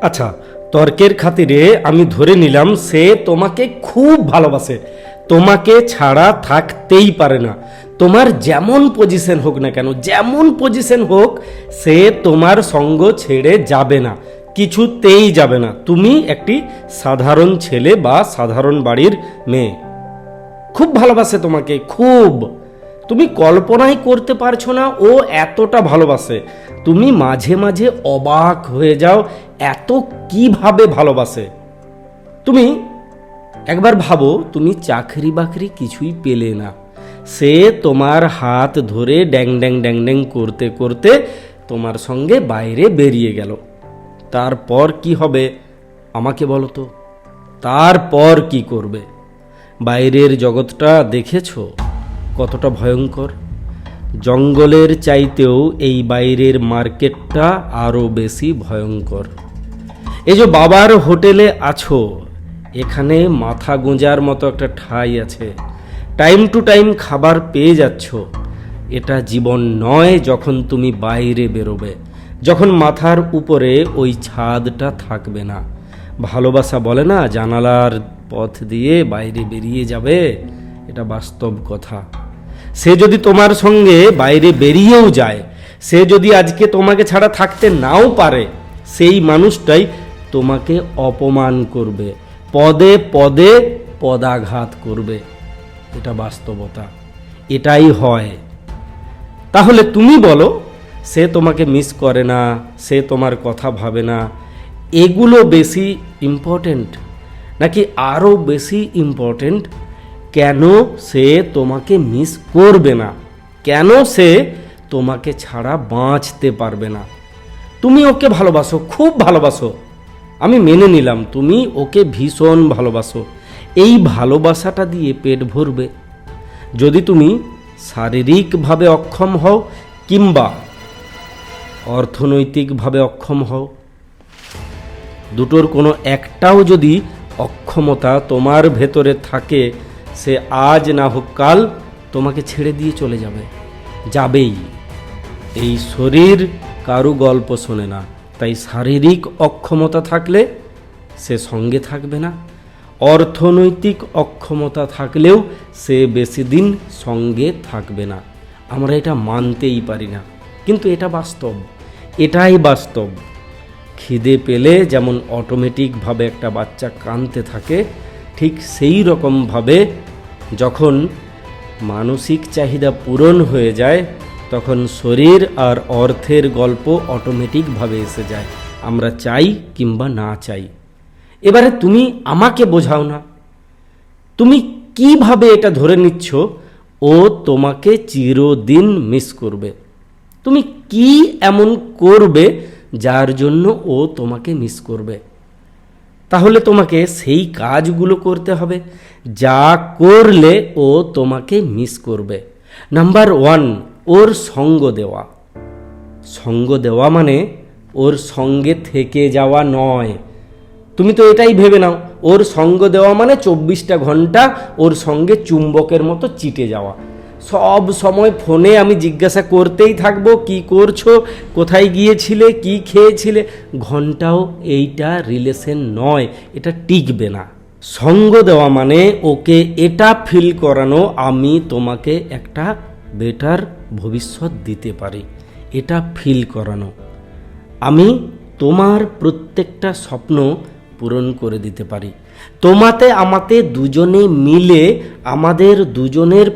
আচ্ছা তর্কের খাতিরে আমি ধরে নিলাম সে তোমাকে খুব ভালোবাসে। তোমাকে ছাড়া থাকতেই পারে না। তোমার যেমন পজিশন হোক না কেন, যেমন পজিশন হোক, সে তোমার সঙ্গ ছেড়ে যাবে না। কিছুতেই যাবে না। তুমি একটি সাধারণ ছেলে বা সাধারণ বাড়ির মেয়ে। খুব ভালোবাসে তোমাকে, খুব। তুমি কল্পনাই করতে পারছ না, ও এতটা ভালোবাসে। তুমি মাঝে মাঝে অবাক হয়ে যাও, এত কীভাবে ভালোবাসে। তুমি একবার ভাবো, তুমি চাকরি বাকরি কিছুই পেলে না। সে তোমার হাত ধরে ড্যাং ড্যাং ড্যাং ড্যাং করতে করতে তোমার সঙ্গে বাইরে বেরিয়ে গেল। তারপর কি হবে? আমাকে বলো তো। তারপর কি করবে? বাইরের জগৎটা দেখেছ? কতটা ভয়ঙ্কর? জঙ্গলের চাইতেও এই বাইরের মার্কেটটা আরও বেশি ভয়ঙ্কর। এই যে বাবার হোটেলে আছো, এখানে মাথা গোঁজার মতো একটা ঠাঁই আছে। টাইম টু টাইম খাবার পেয়ে যাচ্ছ। এটা জীবন নয় যখন তুমি বাইরে বেরোবে, যখন মাথার উপরে ওই ছাদটা থাকবে না। ভালোবাসা বলে না, জানালার পথ দিয়ে বাইরে বেরিয়ে যাবে, এটা বাস্তব কথা। সে যদি তোমার সঙ্গে বাইরে বেরিয়েও যায়, সে যদি আজকে তোমাকে ছাড়া থাকতে নাও পারে, সেই মানুষটাই তোমাকে অপমান করবে, পদে পদে পদাঘাত করবে। এটা বাস্তবতা। এটাই হয়। তাহলে তুমি বলো, সে তোমাকে মিস করে না, সে তোমার কথা ভাবে না, এগুলো বেশি ইম্পর্টেন্ট নাকি আরও বেশি ইম্পর্টেন্ট কেন সে তোমাকে মিস করবে না? কেন সে তোমাকে ছাড়া বাঁচতে পারবে না? তুমি ওকে ভালোবাসো, খুব ভালোবাসো। আমি মেনে নিলাম, তুমি ওকে ভীষণ ভালোবাসো। এই ভালোবাসাটা দিয়ে পেট ভরবে। যদি তুমি শারীরিকভাবে অক্ষম হও কিংবা অর্থনৈতিকভাবে অক্ষম হও, দুটোর কোনো একটাও যদি অক্ষমতা তোমার ভেতরে থাকে সে আজ না হোক কাল তোমাকে ছেড়ে দিয়ে চলে যাবে। যাবেই। এই শরীর কারু গল্প শোনে না। তাই শারীরিক অক্ষমতা থাকলে সে সঙ্গে থাকবে না। অর্থনৈতিক অক্ষমতা থাকলেও সে বেশি দিন সঙ্গে থাকবে না। আমরা এটা মানতেই পারি না। কিন্তু এটা বাস্তব। এটাই বাস্তব। খিদে পেলে যেমন অটোমেটিকভাবে একটা বাচ্চা কাঁদতে থাকে, ঠিক সেই রকমভাবে যখন মানসিক চাহিদা পূরণ হয়ে যায়, তখন শরীর আর অর্থের গল্প অটোমেটিকভাবে এসে যায়। আমরা চাই কিংবা না চাই। এবারে তুমি আমাকে বোঝাও না। তুমি কীভাবে এটা ধরে নিচ্ছ? ও তোমাকে চিরদিন মিস করবে। তুমি কি এমন করবে যার জন্য ও তোমাকে মিস করবে? তাহলে তোমাকে সেই কাজগুলো করতে হবে। যা করলে ও তোমাকে মিস করবে। নাম্বার ওয়ান ওর সঙ্গ দেওয়া। সঙ্গ দেওয়া মানে ওর সঙ্গে থেকে যাওয়া নয়। তুমি তো এটাই ভেবে নাও, ওর সঙ্গ দেওয়া মানে চব্বিশটা ঘণ্টা ওর সঙ্গে চুম্বকের মতো চিটে যাওয়া। সব সময় ফোনে আমি জিজ্ঞাসা করতেই থাকব, কি করছ, কোথায় গিয়েছিলে, কি খেয়েছিলে? ঘন্টাও এইটা রিলেশন নয়, এটা টিকবে না। সঙ্গ দেওয়া মানে ওকে এটা ফিল করানো, আমি তোমাকে একটা বেটার ভবিষ্যৎ দিতে পারি। এটা ফিল করানো। আমি তোমার প্রত্যেকটা স্বপ্ন পূরণ করে দিতে পারি। তোমাতে, আমাতে দুজনে মিলে আমাদের দুজনের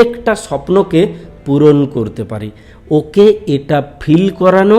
প্রত্যেকটা স্বপ্নকে পূরণ করতে পারি। ওকে এটা ফিল করানো,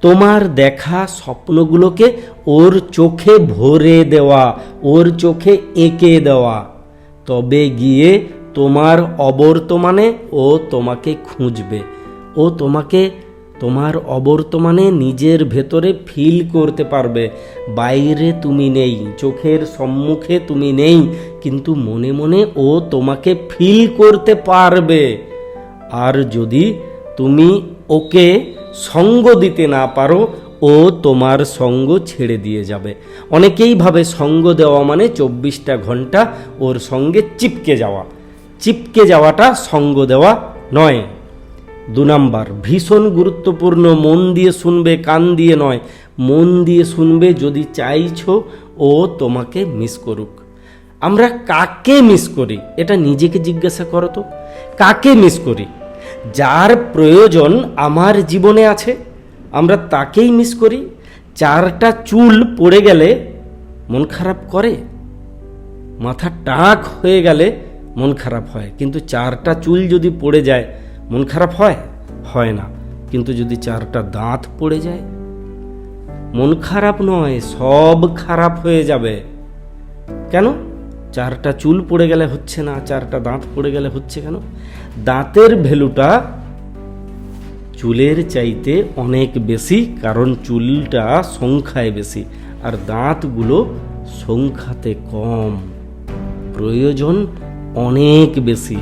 তোমার দেখা স্বপ্নগুলোকে ওর চোখে ভরে দেওয়া, ওর চোখে এঁকে দেওয়া। তবে গিয়ে তোমার অবর্তমানে ও তোমাকে খুঁজবে। ও তোমাকে তোমার অবর্তমানে নিজের ভেতরে ফিল করতে পারবে। বাইরে তুমি নেই, চোখের সম্মুখে তুমি নেই, কিন্তু মনে মনে ও তোমাকে ফিল করতে পারবে। আর যদি তুমি ওকে সঙ্গ দিতে না পারো, ও তোমার সঙ্গ ছেড়ে দিয়ে যাবে। অনেকেই ভাবে সঙ্গ দেওয়া মানে চব্বিশটা ঘণ্টা ওর সঙ্গে চিপকে যাওয়া। চিপকে যাওয়াটা সঙ্গ দেওয়া নয়। দু নাম্বার, ভীষণ গুরুত্বপূর্ণ, মন দিয়ে শুনবে, কান দিয়ে নয়। মন দিয়ে শুনবে যদি চাইছো ও তোমাকে মিস করুক। আমরা কাকে মিস করি? এটা নিজেকে জিজ্ঞাসা করো তো। কাকে মিস করি? যার প্রয়োজন আমার জীবনে আছে, আমরা তাকেই মিস করি। চারটা চুল পড়ে গেলে মন খারাপ করে, মাথা টাক হয়ে গেলে মন খারাপ হয়। কিন্তু চারটা চুল যদি পড়ে যায় মন খারাপ হয়? হয় না। কিন্তু যদি চারটা দাঁত পড়ে যায়? মন খারাপ নয়, সব খারাপ হয়ে যাবে। কেন? চারটা চুল পড়ে গেলে হচ্ছে না, চারটা দাঁত পড়ে গেলে হচ্ছে কেন? দাঁতের ভ্যালুটা চুলের চাইতে অনেক বেশি, কারণ চুলটা সংখ্যায় বেশি, আর দাঁতগুলো সংখ্যাতে কম। প্রয়োজন অনেক বেশি।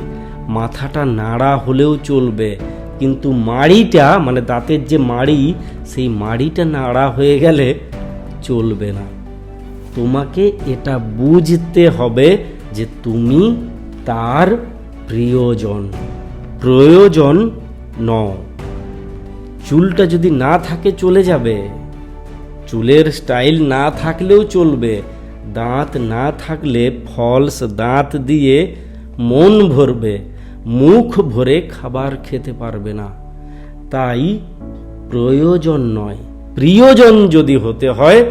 মাথাটা নাড়া হলেও চলবে। কিন্তু মাড়িটা মানে দাঁতের যে মাড়ি, সেই মাড়িটা নাড়া হয়ে গেলে চলবে না। তোমাকে এটা বুঝতে হবে যে তুমি তার প্রিয়জন। প্রয়োজন নও। চুলটা যদি না থাকে চলে যাবে, চুলের স্টাইল না থাকলেও চলবে, দাঁত না থাকলে ফলস দাঁত দিয়ে মন ভরবে। মুখ ভরে খাবার খেতে পারবে না। তাই প্রয়োজন নয়। প্রিয়জন যদি হতে হয়,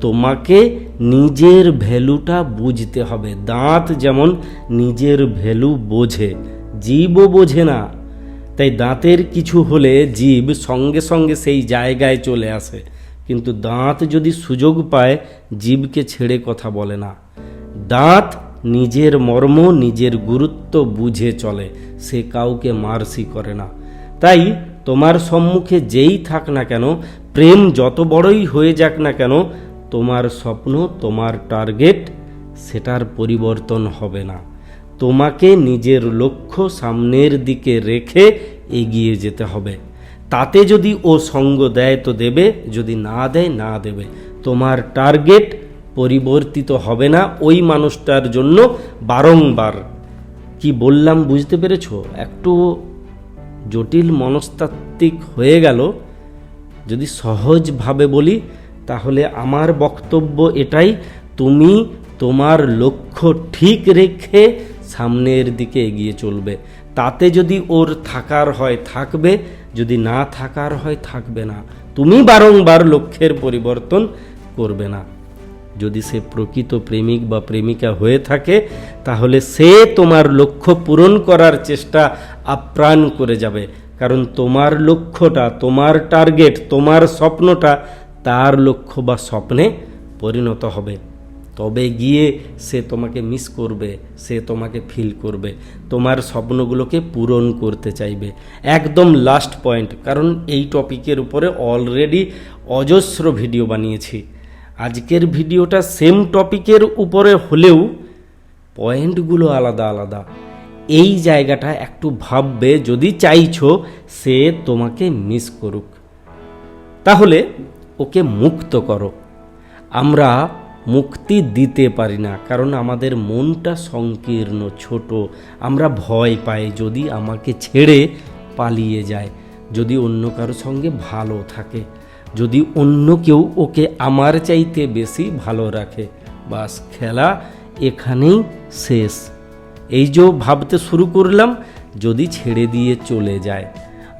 তোমাকে নিজের ভ্যালুটা বুঝতে হবে। দাঁত যেমন নিজের ভ্যালু বোঝে, জীবও বোঝে না। তাই দাঁতের কিছু হলে জীব সঙ্গে সঙ্গে সেই জায়গায় চলে আসে। কিন্তু দাঁত যদি সুযোগ পায়, জীবকে ছেড়ে কথা বলে না। দাঁত নিজের মর্ম, নিজের গুরুত্ব বুঝে চলে। সে কাউকে মারসি করে না। তাই তোমার সম্মুখে যেই থাক না কেন, প্রেম যত বড়ই হয়ে যাক না কেন, তোমার স্বপ্ন, তোমার টার্গেট, সেটার পরিবর্তন হবে না। তোমাকে নিজের লক্ষ্য সামনের দিকে রেখে এগিয়ে যেতে হবে। তাতে যদি ও সঙ্গ দেয় তো দেবে, যদি না দেয়, না দেবে। তোমার টার্গেট পরিবর্তিত হবে না ওই মানুষটার জন্য বারংবার। কি বললাম বুঝতে পেরেছ? একটু জটিল মনস্তাত্ত্বিক হয়ে গেল। যদি সহজভাবে বলি, তাহলে আমার বক্তব্য এটাই, তুমি তোমার লক্ষ্য ঠিক রেখে সামনের দিকে এগিয়ে চলবে। তাতে যদি ওর থাকার হয় থাকবে, যদি না থাকার হয় থাকবে না। তুমি বারংবার লক্ষ্যের পরিবর্তন করবে না। যদি সে প্রকৃত প্রেমিক বা প্রেমিকা হয়ে থাকে, তাহলে সে তোমার লক্ষ্য পূরণ করার চেষ্টা আপ্রাণ করে যাবে। কারণ তোমার লক্ষ্যটা, তোমার টার্গেট, তোমার স্বপ্নটা তার লক্ষ্য বা স্বপ্নে পরিণত হবে। তবে গিয়ে সে তোমাকে মিস করবে, সে তোমাকে ফিল করবে, তোমার স্বপ্নগুলোকে পূরণ করতে চাইবে। একদম লাস্ট পয়েন্ট কারণ এই টপিকের উপরে অলরেডি অজস্র ভিডিও বানিয়েছি। আজকের ভিডিওটা সেম টপিকের উপরে হলেও পয়েন্টগুলো আলাদা আলাদা। এই জায়গাটা একটু ভাববে, যদি চাইছো সে তোমাকে মিস করুক। তাহলে ওকে মুক্ত করো। আমরা মুক্তি দিতে পারি না, কারণ আমাদের মনটা সংকীর্ণ, ছোট। আমরা ভয় পাই যদি আমাকে ছেড়ে পালিয়ে যায়, যদি অন্য কারও সঙ্গে ভালো থাকে। যদি অন্য কেউ ওকে আমার চাইতে বেশি ভালো রাখে, বাস খেলা এখানেই শেষ। এই যে ভাবতে শুরু করলাম, যদি ছেড়ে দিয়ে চলে যায়।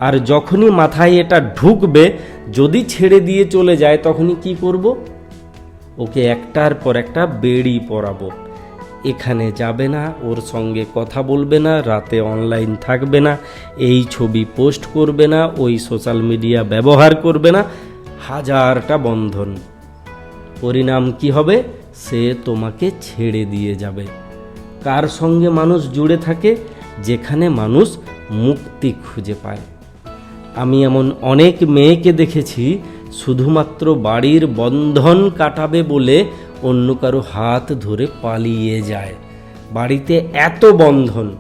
আর যখনই মাথায় এটা ঢুকবে, যদি ছেড়ে দিয়ে চলে যায়, তখনই কি করব? ওকে একটার পর একটা বেড়ি পরাবো। এখানে যাবে না, ওর সঙ্গে কথা বলবে না, রাতে অনলাইন থাকবে না, এই ছবি পোস্ট করবে না, ওই সোশ্যাল মিডিয়া ব্যবহার করবে না হাজারটা বন্ধন। পরিণাম কি হবে? সে তোমাকে ছেড়ে দিয়ে যাবে। কার সঙ্গে মানুষ জুড়ে থাকে? যেখানে মানুষ মুক্তি খুঁজে পায়। আমি এমন অনেক মেয়েকে দেখেছি, শুধুমাত্র বাড়ির বন্ধন কাটাবে বলে অন্য কারও হাত ধরে পালিয়ে যায়। বাড়িতে এত বন্ধন।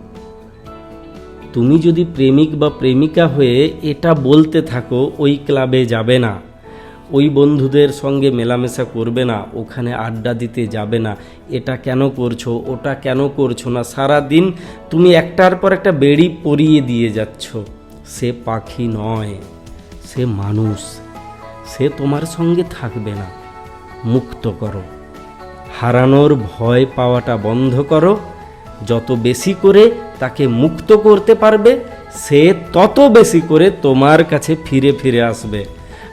তুমি যদি প্রেমিক বা প্রেমিকা হয়ে এটা বলতে থাকো, ওই ক্লাবে যাবে না। ওই বন্ধুদের সঙ্গে মেলামেশা করবে না, ওখানে আড্ডা দিতে যাবে না। এটা কেন করছ, ওটা কেন করছ না? সারা দিন তুমি একটার পর একটা বেড়ি পরিয়ে দিয়ে যাচ্ছ। সে পাখি নয়, সে মানুষ, সে তোমার সঙ্গে থাকবে না। মুক্ত করো। হারানোর ভয় পাওয়াটা বন্ধ করো। যত বেশি করে তাকে মুক্ত করতে পারবে, সে তত বেশি করে তোমার কাছে ফিরে ফিরে আসবে।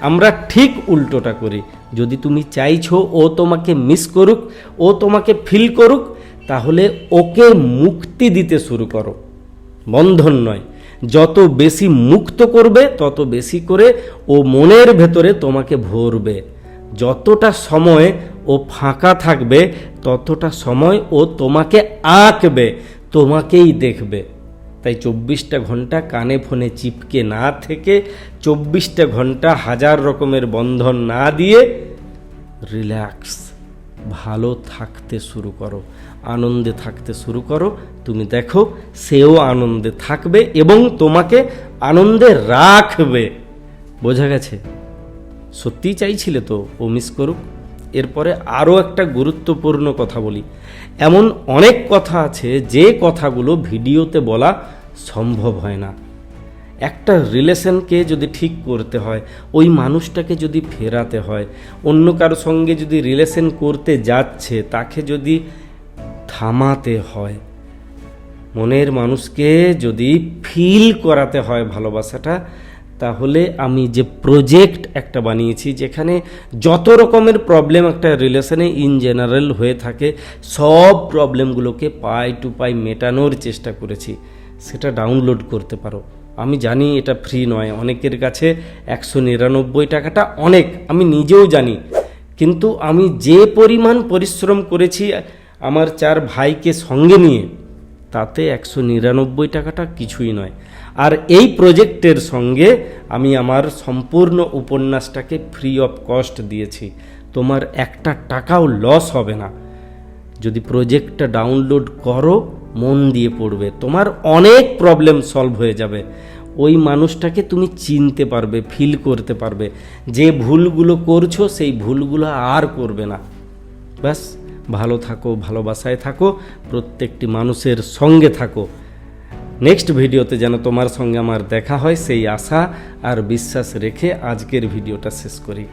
আমরা ঠিক উল্টোটা করি। যদি তুমি চাইছো ও তোমাকে মিস করুক, ও তোমাকে ফিল করুক, তাহলে ওকে মুক্তি দিতে শুরু করো। বন্ধন নয়। যত বেশি মুক্ত করবে, তত বেশি করে ও মনের ভেতরে তোমাকে ভরবে। যতটা সময় ও ফাঁকা থাকবে, ততটা সময় ও তোমাকে আঁকবে, তোমাকেই দেখবে। তাই চব্বিশটা ঘণ্টা কানে ফোনে চিপকে না থেকে চব্বিশটা ঘণ্টা হাজার রকমের বন্ধন না দিয়ে রিল্যাক্স, ভালো থাকতে শুরু করো, আনন্দে থাকতে শুরু করো। তুমি দেখো, সেও আনন্দে থাকবে এবং তোমাকে আনন্দে রাখবে। বোঝা গেছে? সত্যিই চাইছিলে তো ও মিস করুক। এরপরে আরও একটা গুরুত্বপূর্ণ কথা বলি। এমন অনেক কথা আছে যে কথাগুলো ভিডিওতে বলা সম্ভব হয় না। একটা রিলেশনকে যদি ঠিক করতে হয়, ওই মানুষটাকে যদি ফেরাতে হয়, অন্য কারও সঙ্গে যদি রিলেশন করতে যাচ্ছে, তাকে যদি থামাতে হয়, মনের মানুষকে যদি ফিল করাতে হয় ভালোবাসাটা তাহলে আমি যে প্রজেক্ট একটা বানিয়েছি, যেখানে যত রকমের প্রবলেম একটা রিলেশনে ইন জেনারেল হয়ে থাকে, সব প্রবলেমগুলোকে পাই টু পাই মেটানোর চেষ্টা করেছি। সেটা ডাউনলোড করতে পারো। আমি জানি এটা ফ্রি নয়। অনেকের কাছে একশো নিরানব্বই টাকাটা অনেক, আমি নিজেও জানি। কিন্তু আমি যে পরিমাণ পরিশ্রম করেছি আমার চার ভাইকে সঙ্গে নিয়ে, তাতে একশো নিরানব্বই টাকাটা কিছুই নয়। আর এই প্রজেক্টের সঙ্গে আমি আমার সম্পূর্ণ উপন্যাসটাকে ফ্রি অফ কস্ট দিয়েছি। তোমার একটা টাকাও লস হবে না। যদি প্রজেক্টটা ডাউনলোড করো, মন দিয়ে পড়বে। তোমার অনেক প্রবলেম সলভ হয়ে যাবে। ওই মানুষটাকে তুমি চিনতে পারবে ফিল করতে পারবে। যে ভুলগুলো করছ, সেই ভুলগুলো আর করবে না। ব্যাস, ভালো থাকো, ভালোবাসায় থাকো, প্রত্যেকটি মানুষের সঙ্গে থাকো। নেক্সট ভিডিওতে যেন তোমার সঙ্গে আমার দেখা হয়, সেই আশা আর বিশ্বাস রেখে আজকের ভিডিওটা শেষ করি।